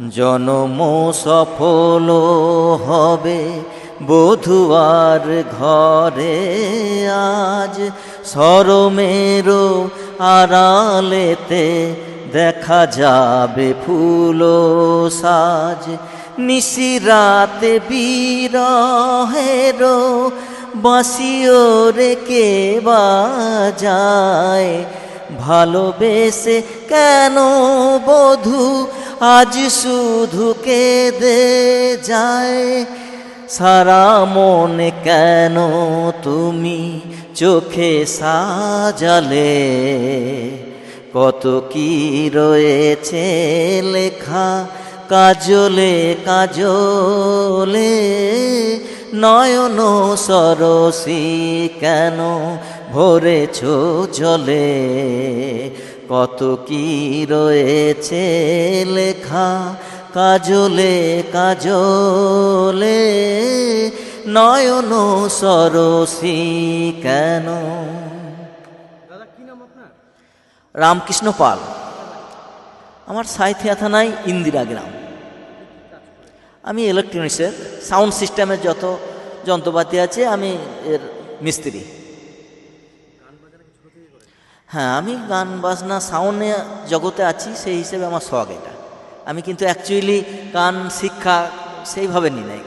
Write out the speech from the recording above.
জনম সফল হবে বধুয়ার ঘরে আজ সরমের আড়ালেতে দেখা যাবে ফুল সাজ। নিশিরাতে বীরের বাঁশিও রেখে বাজায়, ভালোবেসে কেন বধু আজ শুধু কেঁদে যায়। সারা মন কেন তুমি চোখে সাজালে? কত কি রয়েছে লেখা কাজলে কাজলে? নয়ন সরসি কেন ভরেছ জলে? কত কি রয়েছে লেখা? কাজলে কাজলে নয়ন সরসি কেন? রামকৃষ্ণ পাল। আমার সাঁথিয়া থানায় ইন্দিরা গ্রাম। আমি ইলেকট্রনিক্সের সাউন্ড সিস্টেমের যত যন্ত্রপাতি আছে আমি এর মিস্ত্রি। হ্যাঁ আমি গান, বাজনা সাউন্ডে জগতে আছি, সেই হিসেবে আমার শখ এটা। আমি কিন্তু অ্যাকচুয়ালি গান, শিক্ষা সেইভাবে নিই নাই।